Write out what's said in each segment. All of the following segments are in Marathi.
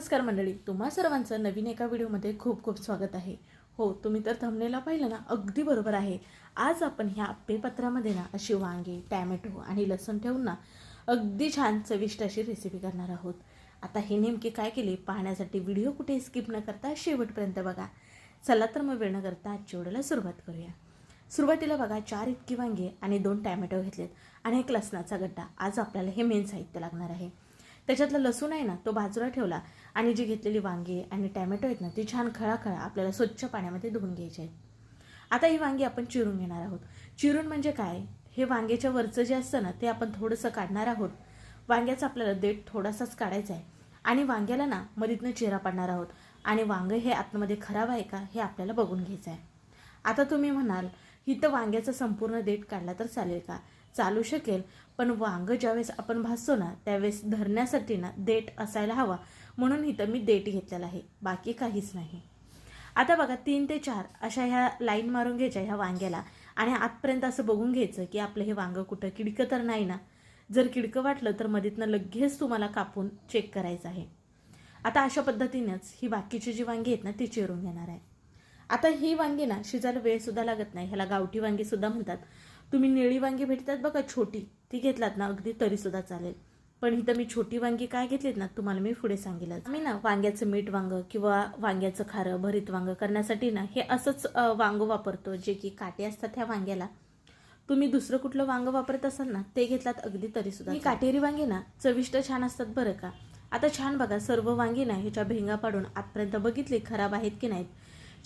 नमस्कार मंडळी तुम्हा सर्वांचं नवीन एका व्हिडिओमध्ये खूप खूप स्वागत आहे. हो तुम्ही तर थंबनेला पाहिलं ना अगदी बरोबर आहे. आज आपण ह्या आप्पेपत्रामध्ये ना अशी वांगी टॅमॅटो आणि लसूण ठेवून ना अगदी छान चविष्ट अशी रेसिपी करणार आहोत. आता हे नेमके काय केले पाहण्यासाठी व्हिडिओ कुठे स्किप न करता शेवटपर्यंत बघा. चला तर मग वेळ न करता आजच्या व्हिडिओला सुरुवात करूया. सुरुवातीला बघा चार इतकी वांगे आणि दोन टॅमॅटो घेतलेत आणि एक लसणाचा गड्डा. आज आपल्याला हे मेन साहित्य लागणार आहे. त्याच्यातला लसूण आहे ना तो बाजूला ठेवला आणि जी घेतलेली वांगी आणि टॅमॅटो आहेत ना ती छान खळाखळा आपल्याला स्वच्छ पाण्यामध्ये धुवून घ्यायची आहे आता ही वांगी आपण चिरून घेणार आहोत. चिरून म्हणजे काय? हे वांग्याच्या वरचं जे असतं ना ते आपण थोडंसं काढणार आहोत. वांग्याचा आपल्याला देठ थोडासाच काढायचा आहे. आणि वांग्याला ना मधीतनं चेहरा पाडणार आहोत. आणि वांगं हे आतमध्ये खराब आहे का हे आपल्याला बघून घ्यायचं आहे. आता तुम्ही म्हणाल इथं वांग्याचा संपूर्ण देठ काढला तर चालेल का? चालू शकेल. पण वांगं ज्यावेळेस आपण भासतो ना त्यावेळेस धरण्यासाठी ना देठ असायला हवा. म्हणून इथं मी देठ घेतलेला आहे. बाकी काहीच नाही. आता बघा तीन ते चार अशा ह्या लाईन मारून घ्यायच्या ह्या वांग्याला. आणि आतपर्यंत असं बघून घ्यायचं की आपलं हे वांगं कुठं किडकं तर नाही ना? जर किडकं वाटलं तर मधीतनं लगेच तुम्हाला कापून चेक करायचं आहे. आता अशा पद्धतीनेच ही बाकीची जी वांगी आहेत ना ती चिरून घेणार आहे. आता ही वांगी ना शिजायला वेळसुद्धा लागत नाही. ह्याला गावठी वांगी सुद्धा म्हणतात. तुम्ही निळी वांगी भेटतात बघा छोटी. ती घेतलात ना अगदी तरीसुद्धा चालेल. पण इथं मी छोटी वांगी काय घेतलीत ना तुम्हाला मी पुढे सांगेलच मी ना वांग्याचं मीठ वांग किंवा वांग्याचं खारं भरीत वांग करण्यासाठी ना हे असंच वांग वापरतो जे की काटे असतात ह्या वांग्याला. तुम्ही दुसरं कुठलं वांग वापरत असाल ना ते घेतलात अगदी तरी सुद्धा ही काटेरी वांगी ना चविष्ट छान असतात बरं का. आता छान बघा सर्व वांगी ना ह्याच्या भेंगा पाडून आतपर्यंत बघितली खराब आहेत की नाहीत?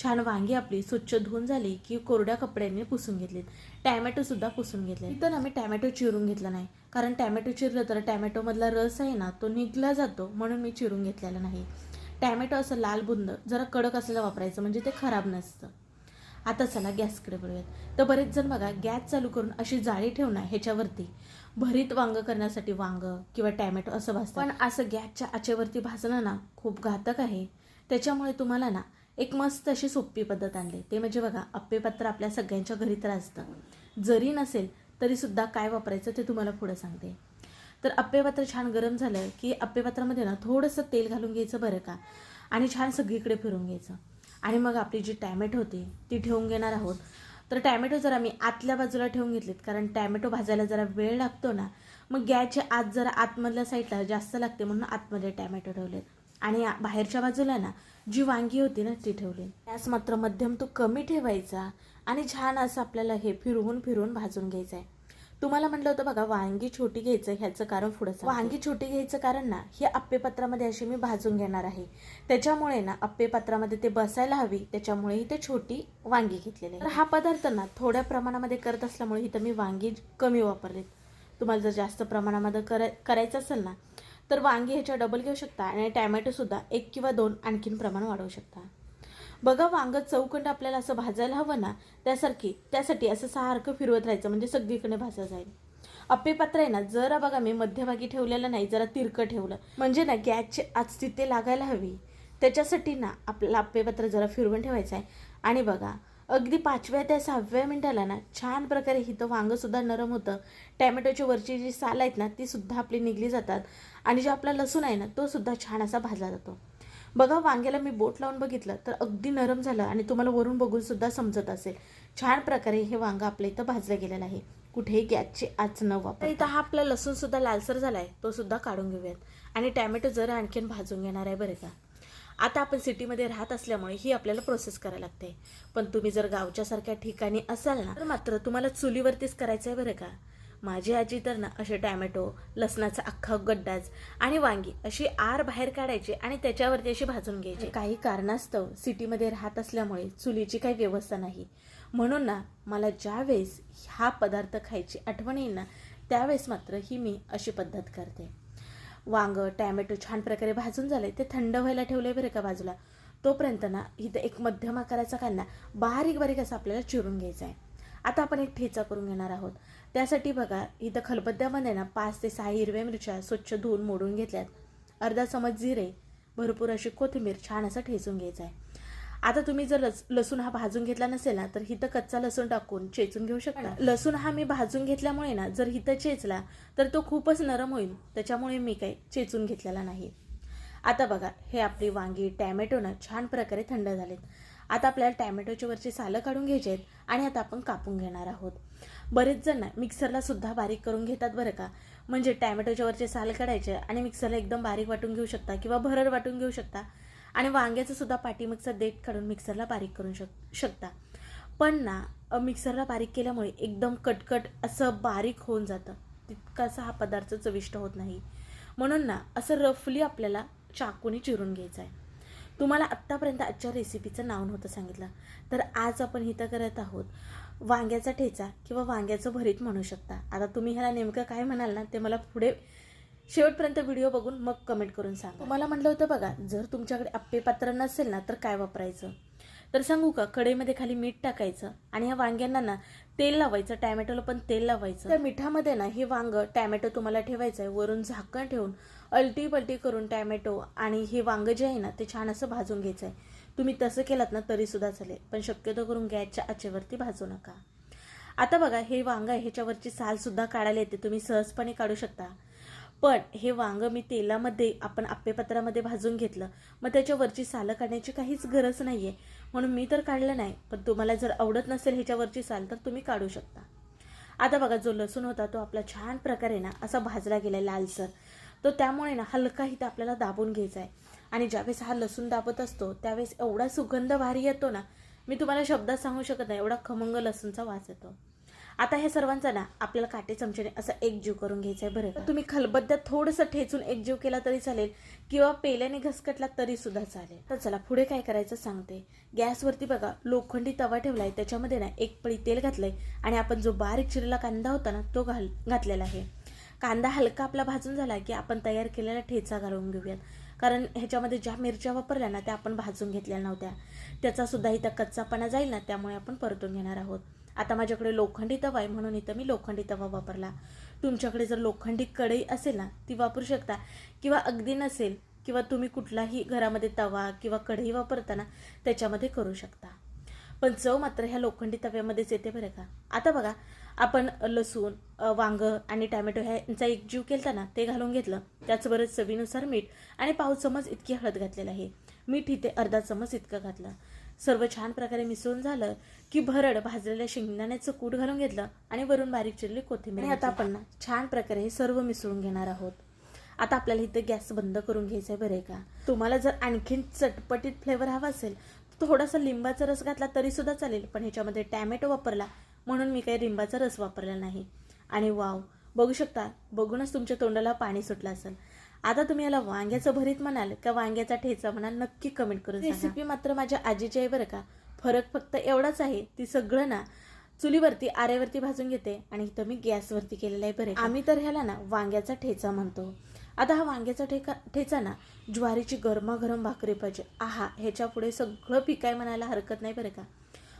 छान वांगी आपली स्वच्छ धुवून झाली की कोरड्या कपड्यांनी पुसून घेतलीत. टॅमॅटो सुद्धा पुसून घेतले इथं ना मी टॅमॅटो चिरून घेतला नाही. कारण टॅमॅटो चिरलं तर टॅमॅटोमधला रस आहे ना तो निघला जातो म्हणून मी चिरून घेतलेला नाही. टॅमॅटो असं लाल बुंद जरा कडक असलेला वापरायचं म्हणजे ते खराब नसतं. आता चला गॅसकडे वळूयात. तर बरेच जण बघा गॅस चालू करून अशी जाळी ठेवणार ह्याच्यावरती. भरीत वांग करण्यासाठी वांग किंवा टॅमॅटो असं भाजतं पण असं गॅसच्या आचेवरती भाजणं ना खूप घातक आहे. त्याच्यामुळे तुम्हाला ना एक मस्त अशी सोपी पद्धत आणली. ते म्हणजे बघा अप्पेपत्र आपल्या सगळ्यांच्या घरी तर असतं. जरी नसेल तरीसुद्धा काय वापरायचं ते तुम्हाला पुढं सांगते. तर अप्पेपात्र छान गरम झालं की अप्पेपात्रामध्ये ना थोडंसं तेल घालून घ्यायचं बरं का? आणि छान सगळीकडे फिरून घ्यायचं. आणि मग आपली जी टॅमॅटो होती ती ठेवून घेणार आहोत. तर टॅमॅटो जरा मी आतल्या बाजूला ठेवून घेतलेत कारण टॅमॅटो भाजायला जरा वेळ लागतो ना मग गॅसच्या आत जरा आतमधल्या साईडला जास्त लागते म्हणून आतमध्ये टॅमॅटो ठेवलेत. आणि बाहेरच्या बाजूला ना जी वांगी होती ना ती ठेवली. गॅस मात्र मध्यम तो कमी ठेवायचा आणि छान असं आपल्याला हे फिरवून फिरवून भाजून घ्यायचं आहे तुम्हाला म्हटलं होतं बघा वांगी छोटी घ्यायचं ह्याचं कारण पुढं वांगी छोटी घ्यायचं कारण ना ही अप्पेपत्रामध्ये अशी मी भाजून घेणार आहे. त्याच्यामुळे ना अप्पेपत्रामध्ये ते बसायला हवी त्याच्यामुळे इथे छोटी वांगी घेतलेली तर हा पदार्थ ना थोड्या प्रमाणामध्ये करत असल्यामुळे इथं मी वांगी कमी वापरलेत. तुम्हाला जर जास्त प्रमाणामध्ये करायचं असेल ना तर वांगी ह्याच्या डबल घेऊ शकता आणि टॅमॅटोसुद्धा एक किंवा दोन आणखीन प्रमाण वाढवू शकता. बघा वांग चौकंड आपल्याला असं भाजायला हवं ना त्यासारखी त्यासाठी असं सारखं फिरवत राहायचं म्हणजे सगळीकडे भाजा जाईल. अप्पे पात्र आहे ना जरा बघा मी मध्यभागी ठेवलेलं नाही जरा तिरकं ठेवलं. म्हणजे ना गॅसची आज तिथे लागायला हवी. त्याच्यासाठी ना आपल्याला अप्पेपत्र जरा फिरवून ठेवायचं आहे. आणि बघा अगदी पाचव्या त्या सहाव्या मिनिटाला ना छान प्रकारे इथं वांगं सुद्धा नरम होतं. टॅमॅटोची वरची जी साल आहेत ना ती सुद्धा आपली निघली जातात. आणि जो आपला लसूण आहे ना तो सुद्धा छान असा भाजला जातो. बघा वांग्याला मी बोट लावून बघितलं तर अगदी नरम झालं आणि तुम्हाला वरून बघून सुद्धा समजत असेल. छान प्रकारे हे वांग आपल्या इथं भाजलं गेलेलं आहे. कुठेही गॅसची आच न वापर इथं हा आपला लसूण सुद्धा लालसर आहे तो सुद्धा काढून घेऊयात. आणि टॅमॅटो जरा आणखीन भाजून घेणार आहे बरं का? आता आपण सिटीमध्ये राहत असल्यामुळे ही आपल्याला प्रोसेस करायला लागते. पण तुम्ही जर गावच्या सारख्या ठिकाणी असाल ना तर मात्र तुम्हाला चुलीवरतीच करायचं आहे बरं का? माझी आजी तर ना असे टॅमॅटो लसणाचा अख्खा गड्डाच आणि वांगी अशी आर बाहेर काढायची आणि त्याच्यावरती अशी भाजून घ्यायची. काही कारणास्तव सिटीमध्ये राहत असल्यामुळे चुलीची काही व्यवस्था नाही. म्हणून ना मला ज्यावेळेस हा पदार्थ खायची आठवण येईल ना त्यावेळेस मात्र ही मी अशी पद्धत करते. वांग टॅमॅटो छान प्रकारे भाजून झाले. ते थंड व्हायला ठेवले बरं का बाजूला. तोपर्यंत ना इथं एक मध्यम आकाराचा कांदा बारीक बारीक असा आपल्याला चिरून घ्यायचा आहे. आता आपण एक ठेचा करून घेणार आहोत. त्यासाठी बघा इथं खलबत्त्यामध्ये ना पाच ते सहा हिरव्या मिरच्या स्वच्छ धुवून मोडून घेतल्यात. अर्धा चमच जिरे भरपूर अशी कोथिंबीर छान असं ठेचून घ्यायचं आहे. आता तुम्ही जर लस लसूण हा भाजून घेतला नसेल ना तर हिथं कच्चा लसूण टाकून चेचून घेऊ शकता. लसूण हा मी भाजून घेतल्यामुळे ना जर हिथं चेचला तर तो खूपच नरम होईल. त्याच्यामुळे मी काही चेचून घेतलेला नाही. आता बघा हे आपली वांगी टॅमॅटो ना छान प्रकारे थंड झालेत. आता आपल्याला टॅमॅटोची वरची सालं काढून घ्यायची आहेत आणि आता आपण कापून घेणार आहोत. बरेच जण ना मिक्सरला सुद्धा बारीक करून घेतात बरं का. म्हणजे टॅमॅटोच्या वरचे साल काढायचे आणि मिक्सरला एकदम बारीक वाटून घेऊ शकता किंवा भरड वाटून घेऊ शकता. आणि वांग्याचं सुद्धा पाठीमागचा देठ काढून मिक्सरला बारीक करू शक शकता. पण ना मिक्सरला बारीक केल्यामुळे एकदम कटकट असं बारीक होऊन जातं. तितकासा हा पदार्थ चविष्ट होत नाही. म्हणून ना असं रफली आपल्याला चाकूने चिरून घ्यायचं आहे. तुम्हाला आत्तापर्यंत आजच्या रेसिपीचं नाव नव्हतं सांगितलं. तर आज आपण इथं करत आहोत वांग्याचा ठेचा किंवा वांग्याचं भरीत म्हणू शकता. आता तुम्ही ह्याला नेमकं काय म्हणाल ना ते मला पुढे शेवटपर्यंत व्हिडिओ बघून मग कमेंट करून सांगा. तुम्हाला म्हटलं होतं बघा जर तुमच्याकडे आप्पे पात्र नसेल ना तर काय वापरायचं? तर सांगू का कढईमध्ये खाली मीठ टाकायचं आणि ह्या वांग्यांना ना तेल लावायचं टॅमॅटोला पण तेल लावायचं. त्या मिठामध्ये ना हे वांग टॅमॅटो तुम्हाला ठेवायचं आहे वरून झाकण ठेवून अलटी पलटी करून टॅमॅटो आणि हे वांग जे आहे ना ते छान असं भाजून घ्यायचं आहे तुम्ही तसं केलात ना तरी सुद्धा चालेल. पण शक्यतो करून गॅसच्या आचेवरती भाजू नका. आता बघा हे वांग आहे ह्याच्यावरची साल सुद्धा काढायला येते. तुम्ही सहजपणे काढू शकता. पण हे वांग मी तेलामध्ये आपण आप्पेपत्रामध्ये भाजून घेतलं. मग त्याच्यावरची सालं काढण्याची काहीच गरज नाही आहे म्हणून मी तर काढलं नाही. पण तुम्हाला जर आवडत नसेल ह्याच्यावरची साल तर तुम्ही काढू शकता. आता बघा जो लसूण होता तो आपला छान प्रकारे ना असा भाजला गेला आहे लालसर. तो त्यामुळे ना हलका इथं आपल्याला दाबून घ्यायचा आहे आणि ज्यावेळेस हा लसूण दाबत असतो त्यावेळेस एवढा सुगंध भारी येतो ना मी तुम्हाला शब्दात सांगू शकत नाही. एवढा खमंग लसूणचा वास येतो. आता ह्या सर्वांचा ना आपल्याला काटे चमच्याने असं एकजीव करून घ्यायचं आहे बरं तुम्ही खलबद्ध थोडंसं ठेचून एकजीव केला तरी चालेल किंवा पेल्याने घसकटला तरी सुद्धा चालेल. तर चला पुढे काय करायचं सांगते. गॅसवरती बघा लोखंडी तवा ठेवलाय त्याच्यामध्ये ना एक पळी तेल घातलंय आणि आपण जो बारीक चिरलेला कांदा होता ना तो घाल घातलेला आहे. कांदा हलका आपला भाजून झाला की आपण तयार केलेला ठेचा घालून घेऊयात. कारण ह्याच्यामध्ये ज्या मिरच्या वापरल्या ना त्या आपण भाजून घेतल्या नव्हत्या. त्याचा सुद्धा इथं कच्चापणा जाईल ना त्यामुळे आपण परतून घेणार आहोत. आता माझ्याकडे लोखंडी तवा आहे म्हणून इथं मी लोखंडी तवा वापरला. तुमच्याकडे जर लोखंडी कढई असेल ना ती वापरू शकता. किंवा अगदी नसेल किंवा तुम्ही कुठलाही घरामध्ये तवा किंवा कढई वापरताना त्याच्यामध्ये करू शकता. पण चव मात्र ह्या लोखंडी तव्यामध्येच येते बरं का? आता बघा आपण लसूण वांगं वांग आणि टॅमॅटो ह्यांचा एक जीव केलता ना ते घालून घेतलं. त्याचबरोबर चवीनुसार मीठ आणि पाव चमच इतकी हळद घातलेलं आहे. मीठ इथे अर्धा चमच इतकं घातलं. सर्व छान प्रकारे मिसळून झालं की भरड भाजलेल्या शेंगदाण्याचं कूट घालून घेतलं आणि वरून बारीक चिरली कोथिंबीर आता आपण ना छान प्रकारे हे सर्व मिसळून घेणार आहोत. आता आपल्याला इथं गॅस बंद करून घ्यायचा आहे बरं का. तुम्हाला जर आणखीन चटपटीत फ्लेवर हवा असेल तर थोडासा लिंबाचा रस घातला तरी सुद्धा चालेल पण ह्याच्यामध्ये टॅमॅटो वापरला म्हणून मी काही लिंबाचा रस वापरला नाही. आणि वाव बघू शकता बघूनच तुमच्या तोंडाला पाणी सुटलं असेल. आता तुम्ही याला वांग्याचं भरीत म्हणाल का वांग्याचा ठेचा म्हणाल नक्की कमेंट करून रेसिपी मात्र माझ्या आजीची आहे बरं का. फरक फक्त एवढाच आहे ती सगळं ना चुलीवरती आरेवरती भाजून घेते आणि इथं मी गॅसवरती केलेलं आहे बरं आम्ही तर ह्याला ना वांग्याचा ठेचा म्हणतो. आता हा वांग्याचा ठेका ठेचा ना ज्वारीची गरमागरम भाकरी पाहिजे. आहा ह्याच्या पुढे सगळं पिकाय म्हणायला हरकत नाही बरं का.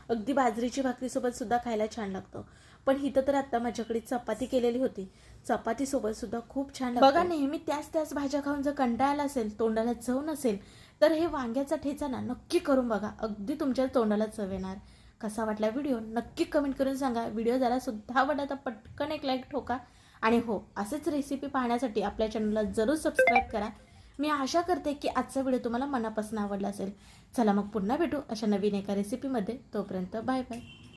अगदी बाजरीची भाकरीसोबत सुद्धा खायला छान लागतो. पण इथं तर आता माझ्याकडे चपाती केलेली होती. चपाती सोबत सुद्धा खूप छान बघा नेहमी त्याच त्याच भाज्या खाऊन जर कंटाळला असेल तोंडाला चव नसेल तर हे वांग्याचा ठेचा ना नक्की करून बघा. अगदी तुमच्या तोंडाला चव येणार. कसा वाटला व्हिडिओ? नक्की कमेंट करून सांगा. व्हिडिओ जरा सुद्धा आवडला तर पटकन एक लाईक ठोका. आणि हो असेच रेसिपी पाहण्यासाठी आपल्या चॅनलला जरूर सबस्क्राईब करा. मी आशा करते की आजचा व्हिडिओ तुम्हाला मनापासून आवडला असेल. चला मग पुन्हा भेटू अशा नवीन एका रेसिपीमध्ये तोपर्यंत बाय बाय